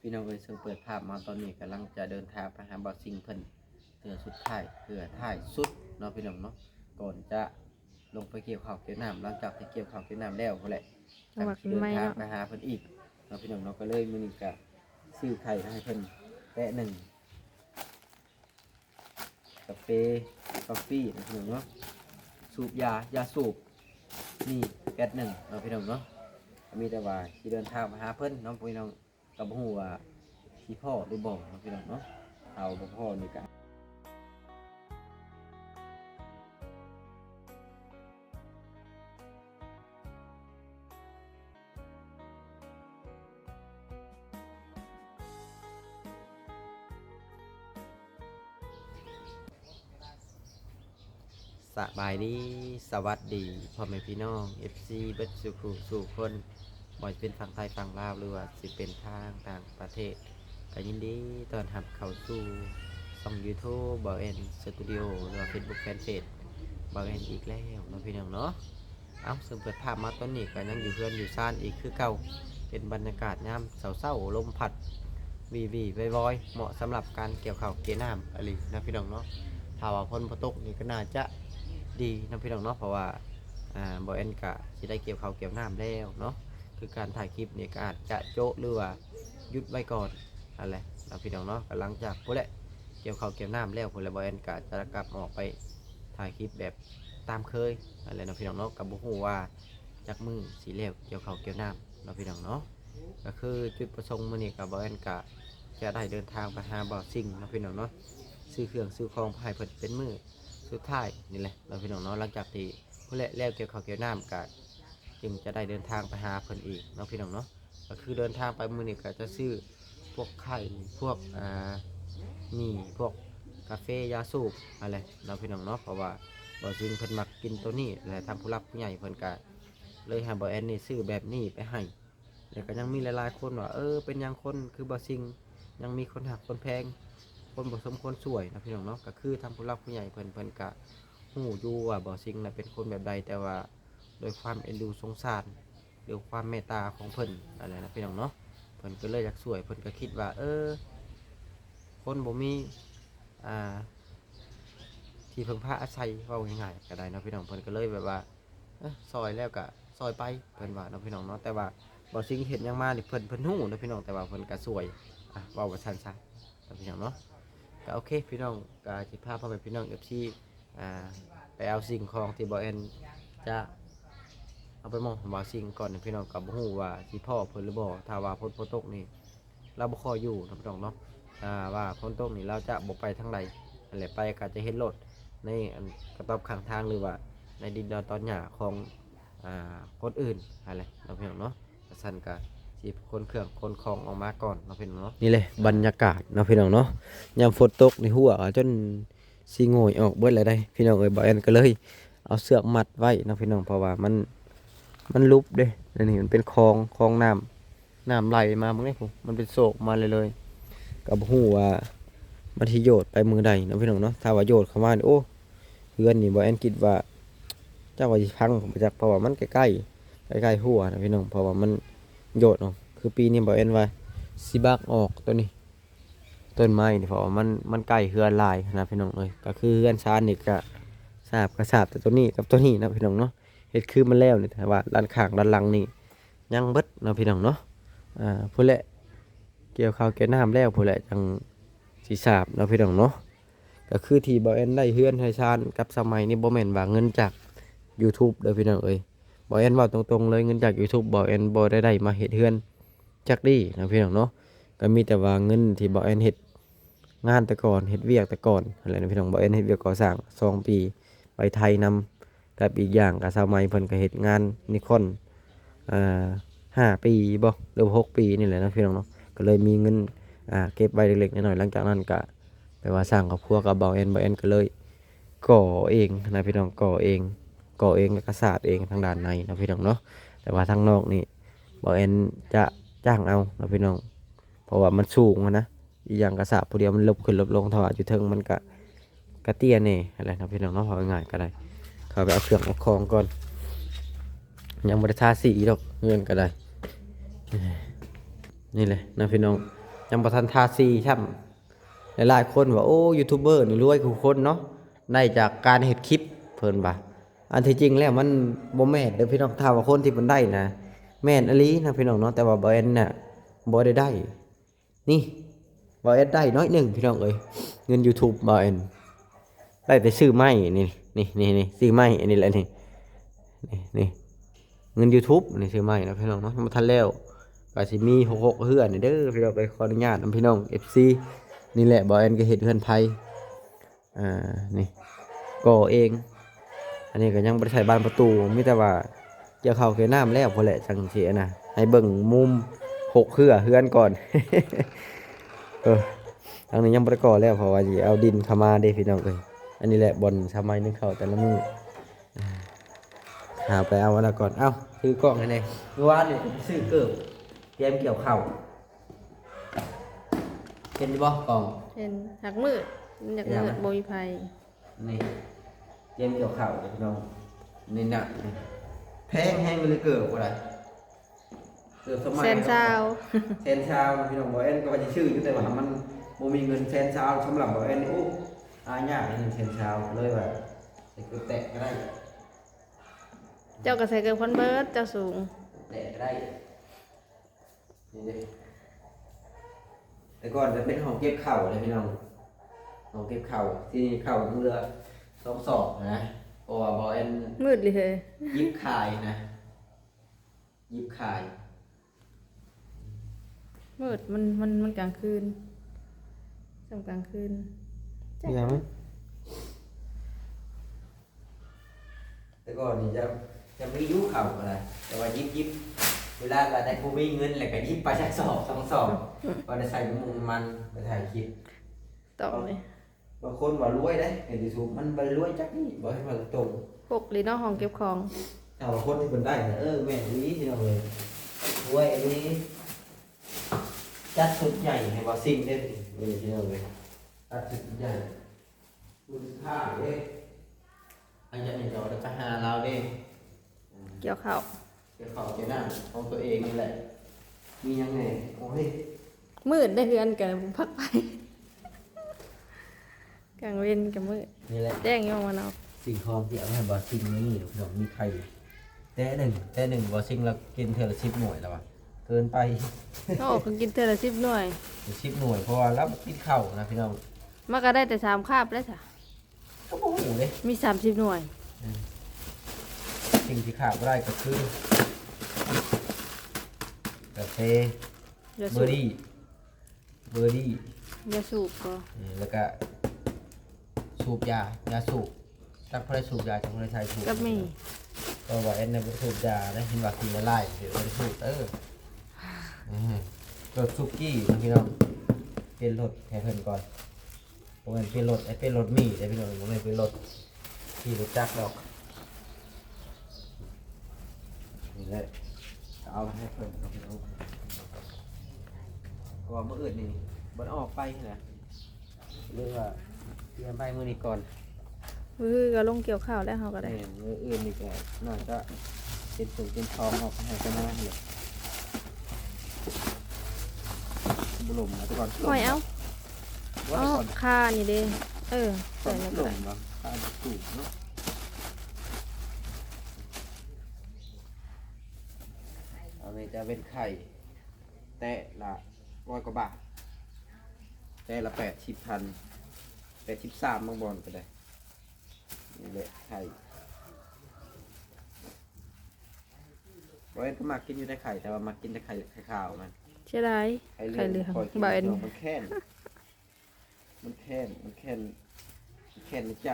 พี่น้องเอ้ยซึ่งเปิดภาพมาตอนนี้กำลังจะเดินทางไปหาบอสซิงเพิ่นเถือสุดท้ายเถือท้ายสุดเนาะพี่น้องเนาะก่อนจะลงไปเกี่ยวข้าวเกี่ยวน้ำหลังจากที่เกี่ยวข้าวเกี่ยวน้ำแล้วพุ่นแหละจังหวะเดินไม่ทางเนาะ ไปหาเพิ่นอีกเนาะพี่น้องเนาะก็เลยมื้อนี้ก็ซื้อไข่ให้เพิ่นแปะหนึ่งกาแฟกาแฟนะพี่น้องเนาะสูบยายาสูบนี่แก๊สหนึ่งเนาะพี่น้องเนาะ มีแต่ว่าที่เดินทางมาหาเพิ่นเนาะพี่น้อง ก็บ่ฮู้ว่าที่พ่อหรือบ่เนาะพี่น้องเนาะเอาบ่พ่อนี่ก็สบายดี สวัสดีพ่อแม่พี่น้อง FC เบิดสุขสู่คน บ่ว่าจะเป็นฝั่งไทยฝั่งลาวหรือว่าสิเป็นทางต่างประเทศก็ยินดีต้อนรับเข้าสู่ช่อง YouTube บ่าวแอนสตูดิโอหรือว่า Facebook Fanpage บ่าวแอนอีกแล้วเนาะพี่น้องเนาะเอาซึ่งเปิดภาพมาตอนนี้ก็ยังอยู่เพื่อนอยู่ซ่านอีกคือเก่าเป็นบรรยากาศยามเศร้าๆลมพัดวีวีวอยๆเหมาะสำหรับการเกี่ยวข้าวเกี่ยน้ำอะไรนะพี่น้องเนาะถ้าว่าพ้นพตกนี่ก็น่าจะดีนะพี่น้องเนาะเพราะว่าอ่าบอเอ็นกะจะได้เกี่ยวเขาวเกี่ยวน้ำแล้วเนาะ คือการถ่ายคลิปเนี่ยก็อาจจะโจะหรือว่าหยุดไว้ก่อนอะไรนะพี่น้องเนาะก็หลังจากพวกแหละเกี่ยวเขาวเกี่ยวน้ำแล้วพวกแหละบอเอ็นกะจะกลับออกไปถ่ายคลิปแบบตามเคยอะไรนะพี่น้องเนาะกับบุหูว่าจากมือสีเหลวเกี่ยวเขาวเกี่ยวน้ำนะพี่น้องเนาะก็คือจุดประสงค์มื่อนี้กับบอเอ็นกะจะได้เดินทางไปหาบ่อซิ่งนะพี่น้องเนาะซื้อเครื่องซื้อของภายเพิ่นเป็นมือสุดท้ายนี่แหละเราพี่น้องเนาะหลังจากที่ผู้เละแล้วเกี่ยวข้าวเกี่ยวน้ำกัน จึงจะได้เดินทางไปหาเพิ่นอีกเนาะพี่น้องเนาะก็คือเดินทางไปมื้อนี้ก็จะซื้อพวกไข่พวกอ่านี่พวกกาแฟยาสูบอะไรเนาะพี่น้องเนาะเพราะว่าบ่ซิงเพิ่นมักกินตัวนี้และทางผู้รับผู้ใหญ่เพิ่นก็เลยให้บ่แอนนี่ซื้อแบบนี้ไปให้แล้วก็ยังมีหลายๆคนว่าเออเป็นยังคนคือบ่ซิงยังมีคนหักคนแพง คนบ่สมควรสวยนะพี่น้องเนาะก็คือทำผู้รักผู้ใหญ่เพิ่นเพิ่นกะหูอยู่ว่าบ่ซิงน่ะเป็นคนแบบใดแต่ว่า โดยความเอ็นดูสงสารหรือความเมตตาของเพิ่นอะไรนะพี่น้องเนาะเพิ่นก็เลยอยากสวยเพิ่นก็คิดว่า เออ คนบ่มีอ่าที่พึ่งพาอาศัยเว้าง่ายๆก็ได้นะพี่น้องเพิ่นก็เลยแบบว่าซอยแล้วก็ซอยไปเพิ่นว่าเนาะพี่น้องเนาะแต่ว่าบ่ซิงเห็นยังมานี่เพิ่นเพิ่นฮู้นะพี่น้องแต่ว่าเพิ่นก็สวยอะเว้าว่าซั่นซะเนะพี่น้องเนาะก็โอเคพี่น้องก็จิพาพ่อแม่พี่น้องเอฟซีอ่าไปเอาสิ่งของที่บอเอ็นจะ เอาไปมองว่าสิ่งก่อนพี่น้องกับหูว่าที่พ่อเพิ่นหรือบ่ถ้าว่าพ้นพ้นตกนี่เราบ่คอยอยู่นะพี่น้องเนาะอ่าว่าพ้นตกนี่เราจะบ่ไปทางใดนั่นแหละไปก็จะเห็นรถในอันกระต๊อบข้างทางหรือว่า ในดินดอนตอนหญ้าของอ่าคนอื่นอะไรนะพี่น้องเนาะสั่นก็สิคนเครื่องคนของออกมาก่อนเนาะพี่น้องเนาะนี่เลยบรรยากาศเนาะพี่น้องเนาะยามฝนตกในหัวจนสีโงยออกเบิดเลยได้พี่น้องเอ้ยบ่แอนก็เลยเอาเสือมัดไว้นะพี่น้องเพราะว่ามัน มันลุบเด้อันนี้มันเป็นคลองคลองน้ำน้ำไหลมาเมื่อไงผมมันเป็นโศกมาเลยเลย กับหูว่ามันที่โยดไปมือใดนะพี่น้องเนาะถ้าว่าโยดเข้ามานี่โอ้เพื่อนนี่บ่แอนคิดว่า เจ้าว่าสิพังผมจักเพราะว่ามันใกล้ๆใกล้ๆหัวนะพี่น้องเพราะว่ามันโยดเนาะคือปีนี้บ่แอนว่าสิบักออกตัวนี้ต้นไม้นี่เพราะว่ามันมันใกล้เฮือนลายนะพี่น้องเอ้ยก็คือเฮือนชานนี่ก็ทราบก็ทราบแต่ตัวนี้กับตัวนี้นะพี่น้องเนาะ เฮ็ดคือมันแล้วนี่แต่ว่าด้านข้างด้านหลังนี่ยังเบิดเนาะพี่น้องเนาะอ่าผู้นแหละเกี่ยวข้าวเกี่ยวน้ำแล้วผู้นแหละจังสิทราบเนาะพี่น้องเนาะก็คือที่บ่แอนได้เฮือนให้ชานกับสมัยนี้บ่แม่นว่าเงินจาก YouTube เด้อพี่น้องเอ้ยบ่แอนเว้าตรงๆเลยเงินจาก YouTube บ่แอนบ่ได้ได้มาเฮ็ดเฮือนจักดีนะพี่น้องเนาะก็มีแต่ว่าเงินที่บ่แอนเฮ็ดงานแต่ก่อนเฮ็ดเวียกแต่ก่อนอะไรนะพี่น้องบ่เอ็นเฮ็ดเวียกก่อสร้างสองปีไปไทยนำ กับอีกอย่างกับสาวใหมัยเพิ่นก็เฮ็ดงานนิคอนอ่าห้าปีบ่หรือหกปีนี่แหละนะพี่น้องเนาะก็เลยมีเงินอ่าเก็บไว้เล็กๆน้อยๆหลังจากนั้นก็ไปว่าสร้างครอบครัวกับเบาเอ็นเบาเอ็นก็เลยก่อเองนะพี่น้องก่อเองก่อเองแล้วก็สร้างเองทางด้านในนะพี่น้องเนาะแต่ว่าทางนอกนี่เบาเอ็นจะจ้างเอานะพี่น้อง เพราะว่ามันสูงนะอีกอย่างกระสาบผู้เดียวมันลบขึ้นลบลงถวาอยู่เทิงมันกะกะเตี้ยเน่อะไรนะพี่น้องเนาะพอง่ายๆก็ได้ เขาไปเอาเครื่องเอาของก่อน ยังบริทาสีดอกเงินก็ได้ นี่เลยนะพี่น้อง ยังบ่ทันทาซีช่ำหลายๆคนว่าโอ้ยูทูบเบอร์นี่รวยคือคนเนาะได้จากการเฮ็ดคลิปเพิ่นว่าอันที่จริงแล้วมันบ่แม่นเด้อพี่น้องถ้าว่าคนที่มันได้นะ แม่นอลีนะพี่น้องเนาะแต่ว่าบ่แอนน่ะบ่ได้ได้ นี่บ่แอนได้น้อยหนึ่งพี่น้องเอ้ยเงิน YouTube บ่แอนได้แต่ซื้อไม้นี่ นี่นี่นี่ซื้อไม้อันนี้แหละนี่นี่นี่เงิน YouTube นี่ซื้อไม้นะพี่น้องเนาะบ่ทันแล้วก็สิมีหกหกเฮือนนี่เด้อพี่น้องไปขออนุญาตนำพี่น้อง FC นี่แหละบ่แอนก็เฮ็ดเฮือนไผอ่านี่ก่อเอง อันนี้ก็ยังบ่ได้ใช้บานประตูมีแต่ว่าเกี่ยวเข้าเกี่ยวน้ำแล้วพอแหละจังซี่นะให้เบิ่งมุมหกเฮือเฮือนก่อนเออทางนี้ยังบ่ได้ก่อแล้วเพราะว่าสิเอาดินเข้ามาเด้พี่น้องเอ้ย อันนี้แหละบ่อนสมัยนึงเข้าแต่ละมื้ออ่าหาไปเอาอันนั้นก่อนเอ้าถือกล้องให้แน่เมื่อวานนี่ผมซื้อเกิบเตรียมเกี่ยวข้าวเห็นอยู่บ่กล้องเห็นหักมืดมันอยากเห็นไหมมืดบ่มีไผนี่เตรียมเกี่ยวข้าวเลยพี่น้องนี่น่ะนี่แพงแห้งเลยเกิบอะไรเกิบสมัยแสนซาวแสนชาวพี่น้องบอกเอ็นก็ว่าจะชื่ออยู่แต่ว่ามันบ่มีเงินแสนชาวสำหรับบอกเอ็นนี่โอ้ อายากนี่แสนชาวเลยว่าใส่เกิบแตะก็ได้เจ้าก็ใส่เกินคอนเบิร์ตเจ้าสูงแตะก็ได้นี่ดิแต่ก่อนจะเป็นห้องเก็บข้าวเลยพี่น้องห้องเก็บข้าวที่นี่ข้าวเรือสองศอกนะเพราะว่าบอกเอ็นมืดเลยเฮ้ยยิบคายนะ ยิบคาย มืดมันมันมันกลางคืนช่วงกลางคืน ยังแต่ก่อนนี่จะจะไม่ยุเข่าอะไรแต่ว่ายิบยิบเวลาเราได้กูมีเงินแหละก็ยิบไปสักสอบสองสอบก็ได้ใส่มุมมันไปถ่ายคลิปต่อเลยบางคนว่ารวยได้เห็นยูทูบมันบรวยจักนี่บอกให้มันตรงหกลีเนอกห้องเก็บของแต่ว่าคนที่มันได้เนี่ยเออแม่นนี้ที่เราเลยรวยอันนี้จัดชุดใหญ่ให้บอสิ่งได้เลยที่เราเลย จัดชุดใหญ่คุณค่าเด้อันนี้เนี่ยเราจะหาเราเด้เกี่ยวข้าวเกี่ยวกับเจ้าหน้าของตัวเองนี่แหละ มียังไงโอ้ยมืดได้เฮือนกันพักไปกลางเว้นกับมืดนี่แหละแจ้งอยู่มันเอาสิ่งของที่เอาให้บอสิ่งนี้หนูมีใครแต่หนึ่งแต่หนึ่งบอสิ่งเรากินเทอละสิบหน่วยแล้ววะเกินไปโอ้ก็กินเท่าละสิบหน่วยสิบหน่วยเพราะว่ารับกินข้าวนะพี่น้อง มันก็ได้แต่สามคาบแล้วจ้ะก็โอ้โหเลยมีสามสิบหน่วย สิ่งที่ขาดไม่ได้ก็คือกาแฟอย่าเบสูอบร์รี่เบอร์รี่อย่าสูบก็อืมแล้วก็สูบยายาสูบจักพอได้สูบยาจักพอได้ใช้สูบกับมีก็ว่าเอ็นในบสูบยาได้เห็นว่ากินละลายเดี๋ยวบ่ได้สูบเอออืมรถซุกี้นะพี่น้องเป็นรถให้เพิ่นก่อน ผมเป็นเป็นรถไอ้เป็นรถมีแต่พี่น้องผมเป็นรถที่รถจักรดอกนี่แหละเอาให้เพิ่นเอาพี่องก็ว่ามื่ออื่นนี่บ่ได้ออกไปนะเรื่องว่าเตรียมไปมือนี้ก่อนมือก็ลงเกี่ยวข้าวแล้วเขาก็ได้มืออื่นนี่ก็น่าจะเป็นสูงเป็นทองออกให้กันหน้าเลยบุหลมนะทุกคนหอยเอา ว่าเอาก่อนคานี่เด้เออก่อใส่นแล้วบุก็หลได้มบางข้าวสูงเนาะอันนี้จะเป็นไข่ แตะละร้อยกว่าบาท แตะละแปดสิบพันแปดสิบสามบางบอลก็ได้นี่แหละไข่บอยก็มากินอยู่ในไข่แต่ว่ามากินในไข่ไข่ขาวมัน เชื่อไรไข่ไข่เหลืองคอยกินบ่าวเอ็น มันแค้น มันแค้นมันแค้นมันแค้นในใจ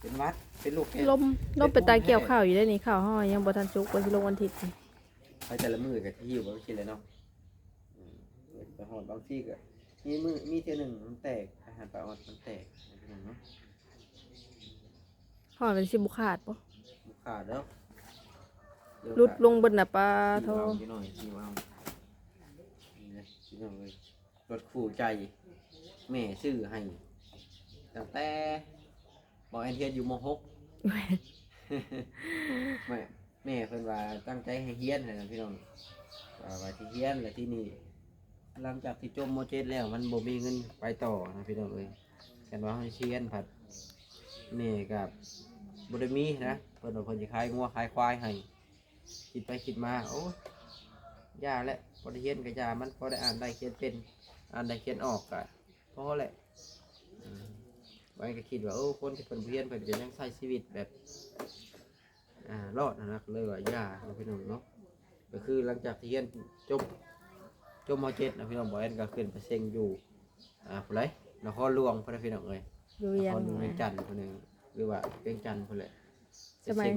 เป็นวัด เป็นลูกแค้นลมลมไปตายเกี่ยวข้าวอยู่ได้นี่ข้าวห้อยยังบ่ทันสุกว่าสิลงวันอาทิตย์นี่ไปแต่ละมือกับที่อยู่บางทีเลยเนาะอืมไปหอดบางที่ก็มีมือมีเทียหนึ่งมันแตกอาหารปลาออดมันแตกนะเนาะห้อยมันสิบุขาดปะมันขาดแล้วเยวลุดขา ลงบนน่ะปลาโทเอานิดหน่อยนี่ว่าเอานี่นะนี่น้องเลย รถคู่ใจ แม่ซื้อให้ตั้งแต่บอกแอนเทียนอยู่มหกแม่แม่เพิ่นว่าตั้งใจให้เฮียนให้นะพี่น้องว่าว่าที่เฮียนและที่นี่หลังจากที่จมโมเจตแล้ว มันบ่มีเงินไปต่อนะพี่น้องเอ้ยกันว่าให้เชียนผัดนี่กับบ่ได้มีนะเพิ่นว่าเพิ่นสิขายงัวขายควายให้คิดไปคิดมาโอ้ยาและบ่ได้เฮียนก็ยามันพอได้อ่านได้เขียนเป็น อ่านได้เขียนออกก็พอแหละอืมไว้ก็คิดว่าโอ้คนที่เพิ่นบ่เรียนเพิ่นก็ยังใช้ชีวิตแบบอ่ารอดนะนะเลยว่ายาเราพี่น้องเนาะก็คือหลังจากที่เรียนจบจบมเจ็ดนะพี่น้องบอยแอนก็ขึ้นไปเซ็งอยู่อ่าผู้ไรนครหลวงพระนะพี่น้องเอ้ยอยู่นยัคงรหลวงเวียงจันทน์คนหนึ่งหรือว่าเวียงจันทน์คนแหละไป สมัยเซ็ง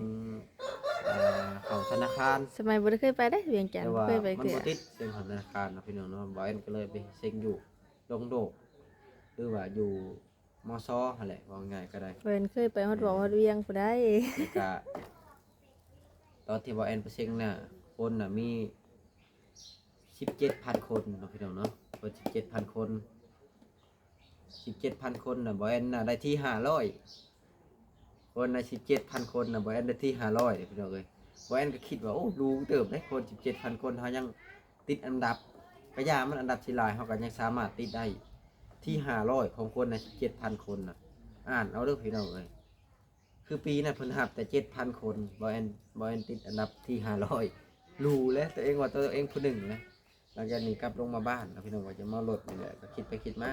อ่าเขาธนาคารสมัยบ่ได้เคยไปได้เวียงจันทแต่น์ว่าเคยไปมันเกือบ่ติดเซ็งของธนาคารนะพี่น้องเนาะบอยแอนก็เลยไปเซ็งอยู่ดงโดกหรือว่าอยู่มอซอหั่นแหละว่าง่ายก็ได้ เพิ่นเคยไปฮอดบ่ฮอดเวียงบ่ได้แล้วก็ตอนที่บอแอนไปเซ็งน่ะคนน่ะมีสิบเจ็ดพันคนเนาะพี่น้องเนาะคนสิบเจ็ดพันคนสิบเจ็ดพันคนน่ะบอแอนน่ะได้ที่ห้าร้อย คนน่ะสิบเจ็ดพันคนนะบอแอนได้ที่ห้าร้อยพี่น้องเลยบอแอนก็คิดว่าโอ้รู้เติมได้คนสิบเจ็ดพันคนเขายังติดอันดับกระยามันอันดับที่หลายเขาก็ยังสามารถติดได้ที่ห้าร้อยของคนในสิบเจ็ดพันคนนะอ่านเอาเด้องพี่น้องเลยคือปีนั้นเพิ่นหับแต่เจ็ดพันคนบอยแอนบอยแอนติดอันดับที่ห้าร้อยรู้แล้วตัวเองว่าตัวเองผู้หนึ่งนะหลังจากนี้กลับลงมาบ้านแล้วพี่น้องว่าจะมาลดนี่แหละก็คิดไปคิดมา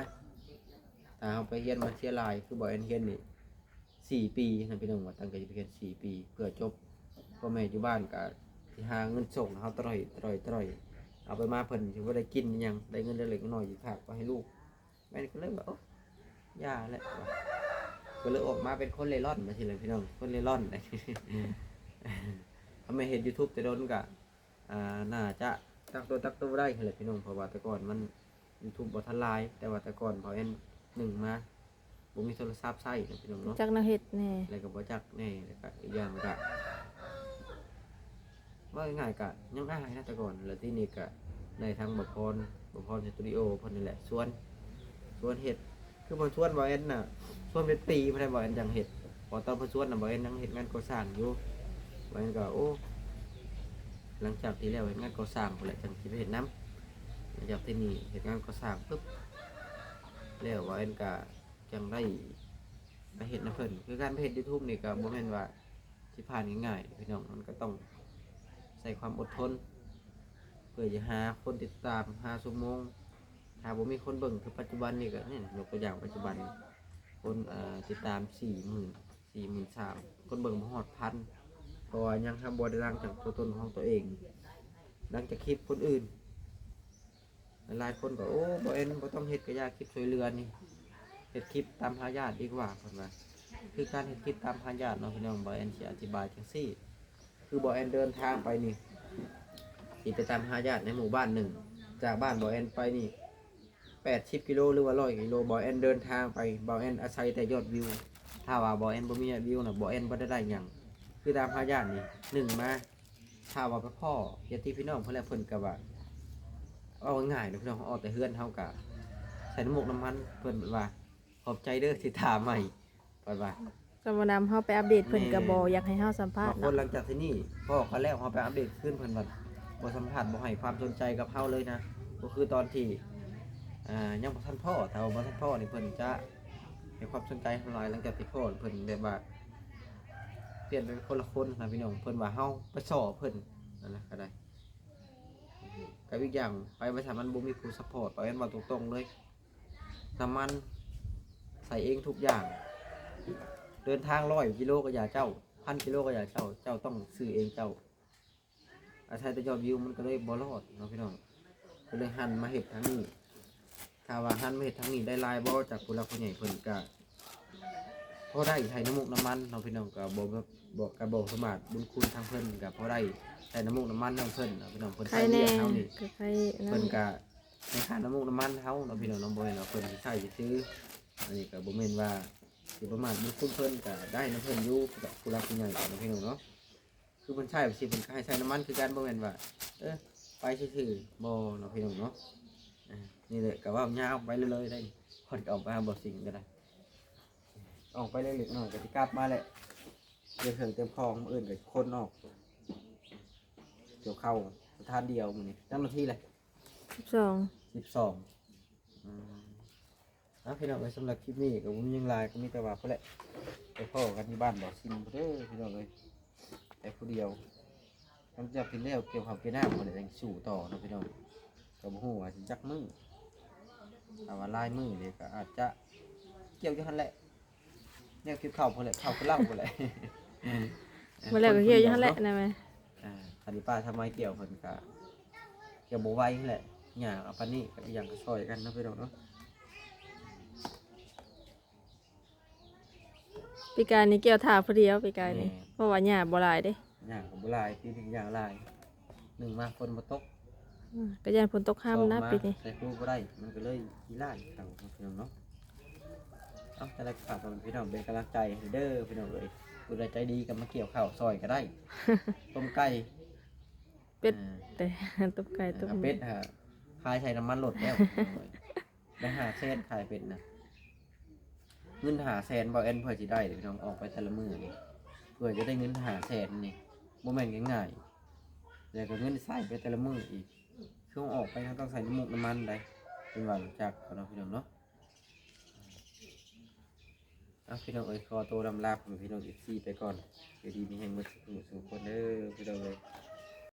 ถ้าเอาไปเฮียนมาเชียร์ลายคือบอยแอนเฮียนนี่ สี่ปีนะพี่น้องว่าตั้งใจจะไปเฮียนสี่ปี เพื่อจบพ่อแม่อยู่บ้านก็ที่หาเงินส่งเขาตร่อยตร่อยตร่อยเอาไปมาเพิ่นถือว่าได้กินอิหยังได้เงินได้เล็กน้อยอยู่ฝากไว้ให้ลูกแม่ก็เลยว่าโอ้ย่าแหละว่ะก็เลยออกมาเป็นคนเล่ร่อนมาทีเลยพี่น้องคนเล่ร่อนทำไมเห็นยูทูบแต่โดนกะอ่าน่าจะตักตัวตักตัวได้เลยพี่น้องเพราะว่าแต่ก่อนมันยูทูบบอทันไลน์แต่ว่าแต่ก่อนพอเอ็นหนึ่งมา ผมมีโทรศัพท์ใช้นะพี่น้องเนาะจักแนวเฮ็ดแน่แล้วก็บ่จักแน่แล้วก็อีกอย่างก็ว่าง่ายๆก็ยังอ้ายนะแต่ก่อนแล้วที่นี่ก็ในทางบพรบพรสตูดิโอเพิ่นนี่แหละชวนชวนเฮ็ดคือเพิ่นชวนบ่เอ็นน่ะชวนเป็นปีเพิ่นได้บ่เอ็นจังเฮ็ดพอตอนเพิ่นชวนน่ะบ่เอ็นยังเฮ็ดงานก่อสร้างอยู่บ่เอ็นก็โอ้หลังจากที่แล้วเฮ็ดงานก่อสร้างพุ่นแหละจังสิไปเฮ็ดน้ำหลังจากที่นี่เฮ็ดงานก่อสร้างปึ๊บแล้วบ่เอ็นก็ จังได้ไปเห็นนะเพิ่นคือการเห็นยูทูบนี่ก็บ่แม่นว่าสิผ่านง่ายๆพี่น้องมันก็ต้องใส่ความอดทน เพื่อจะหาคนติดตามหาชั่วโมงถ้าบ่มีคนเบิ่งคือปัจจุบันนี่ก็นี่ยกตัวอย่างปัจจุบัน คนเอ่อติดตาม40,000 43,000คนเบิ่งบ่ฮอดพันเพราะว่ายังทำบ่ได้ดังจากตัวตนของตัวเองดังจากคลิปคนอื่นหลายคนก็โอ้บ่เอ็นบ่ต้องเฮ็ดก็ยากคลิปช่วยเหลือนี่ เฮ็ดคลิปตามหาญาติดีกว่าเพิ่นว่าคือการเฮ็ดคลิปตามหาญาติเนาะพี่น้องบอยแอนสิอธิบายจังซี่ คือบอยแอนเดินทางไปนี่สิไปตามหาญาติในหมู่บ้านหนึ่ง จากบ้านบอยแอนไปนี่80กิโลหรือว่า100กิโลบอยแอนเดินทางไปบอยแอนอาศัยแต่ยอดวิว ถ้าว่าบอยแอนบ่มียอดวิวน่ะบอยแอนบ่ได้ได้หยังคือตามหาญาตินี่หนึ่งมาถ้าว่าพ่อญาติพี่น้องเพิ่อนเพิ่อนก็ว่าเอาง่ายๆเนาะพี่น้องเอาแต่เฮือนเฮาก็ใส่น้ำมกน้ำมันเพิ่อนว่า ขอบใจเด้อที่ถามใหม่ไปไปก็มานำเฮาไปอัปเดตเพิ่นก็บ่อยากให้เฮาสัมภาษบางณ์คนเนาะหลังจากที่นี่พ่อเขาแล้วเขาไปอัปเดตขึ้นเพิ่นว่าบ่สัมผัสบ่ให้ความสนใจกับเฮาเลยนะก็คือตอนที่อ่ายังบ่ทันพ่อถ้าว่าบ่ทันพ่อนี่เพิ่นจะให้ความสนใจเฮาหลายหลังจากที่พ่อเพิ่นแบบว่าเปลี่ยนเป็นคนละคนนะพี่น้องเพิ่นว่าเฮาไปสอเพิ่นนั่นนะก็ได้กับอีกอย่างไปบริษัทมันบ่มีผู้ซัพพอร์ตเอาเอ็นว่าตรงๆเลยน้ำมัน ใส่เองทุกอย่าง เดินทางร้อยกิโลก็อย่าเจ้าพันกิโลก็อย่าเจ้า เจ้าต้องซื้อเองเจ้าอาศัยแต่ยอดวิวมันก็เลยบ่รอดเนาะพี่น้องก็เลยหันมาเห็ดทางนี้ถ้าว่าหันมาเห็ดทางนี้ได้หลายบ่จากผู้หลักผู้ใหญ่เพิ่นก็พอได้ใช้น้ำมุกน้ำมันเนาะพี่น้องก็บ่แบบบอกกระบอกสมาทบุญคุณทางเพิ่นก็พอได้ใช้น้ำมุกน้ำมันทางเพิ่นเนาะพี่น้องเพิ่นใครใช้เลี้แน่ยงเฮานี่ก็ใครนั่เพิ่นนก็ในค่าน้ำมูกน้ำมันเฮาเนาะพี่น้องน้องบอยเนาะเพิ่นสิใช้สิซื้อ อันนี้ก็บ่แม่นว่าสิประมาทบุญคุณเพิ่นก็ได้นะเพิ่นอยู่กับผู้รักผู้ใหญ่เนาะพี่น้องเนาะคือเพิ่นใช้สิเพิ่นก็ให้ใช้น้ำมันคือกันบ่แม่นว่าเออไปซื่อๆบ่เนาะพี่น้องเนาะอ่านี่แหละก็ว่ายาวไปเรื่อยๆได้คนก็ออกไปหาบ่สิ่งก็ได้ออกไปเล็กๆน้อยก็สิกลับมาแหละเดี๋ยวเครื่องเต็มคลองมื้ออื่นก็คนออกเกี่ยวเข้าทานเดียวมื้อนี้นั่นนาทีเลยสิบสองสิบสองอืม อะพี่น้องเอ้ยสำหรับคลิปนี้ก็บ่มีหยังหลายก็มีแต่ว่าเพิ่นแหละไปพ่อกันที่บ้านบ่ซิมเด้อพี่น้องเอ้ยแต่ผู้เดียวมันจะกินแล้วเกี่ยวข้าวเกี่ยวน้ำบ่ได้จังสู้ต่อเนาะพี่น้องก็บ่ฮู้ว่าสิจักมื้อถ้าว่าลายมื้อนี่ก็อาจจะเกี่ยวอยู่หั่นแหละแนวคิดข้าวพุ่นแหละข้าวกับเหล้าพุ่นแหละมาแล้วก็เฮียอยู่หั่นแหละนะแม่อ่าคันนี้ป้าทำไมเกี่ยวเพิ่นก็เกี่ยวบ่ไหวนั่นแหละหญ้ากับปานนี้ก็อีหยังก็ซอยกันเนาะพี่น้องเนาะ ปีกายนี่เกี่ยวถาผู้เดียวปีกายนี่เพราะว่าหญ้าบ่หลายเด้หญ้าก็บ่หลายปีนี้หญ้าหลายหนึ่งมาฝนบ่ตกอ่าก็ย่านฝนตกห้ามนะสองปีนี้ใส่ปูบ่ได้มันก็เลยอีหลายเขาพี่น้องเนาะเอ้าแต่ละฝากกับพี่น้องเป็นกำลังใจให้เด้อพี่น้องเอ้ยผู้ใดใจดีก็มาเกี่ยวข้าวซอยก็ได้ ต้มไก่เป็ดอ่า แต่ต้มไก่ต้มเอาเป็ดฮะขายใส่น้ำมันรถแล้วได้หาเส้นขายเป็ดนะเงินหาแสนบอกเอ็นเพื่อจะได้เดี๋ยวพี่น้องออกไปแต่ละมือนี่เพื่อจะได้เงินหาแสนนี่โมเมนง่ายๆแล้วก็เงินใส่ไปแต่ละมืออีกช่วงออกไปเขาต้องใส่น้ำมูกน้ำมันได้เป็นหวังจากเขาเนาะพี่น้องเนาะเอะพี่น้องเอ้ยขอตัวลำลาผมพี่น้องอีกซี่ไปก่อนเดี๋ยวดีมีแห่งมือสุขสุขคนเด้อพี่น้องเลย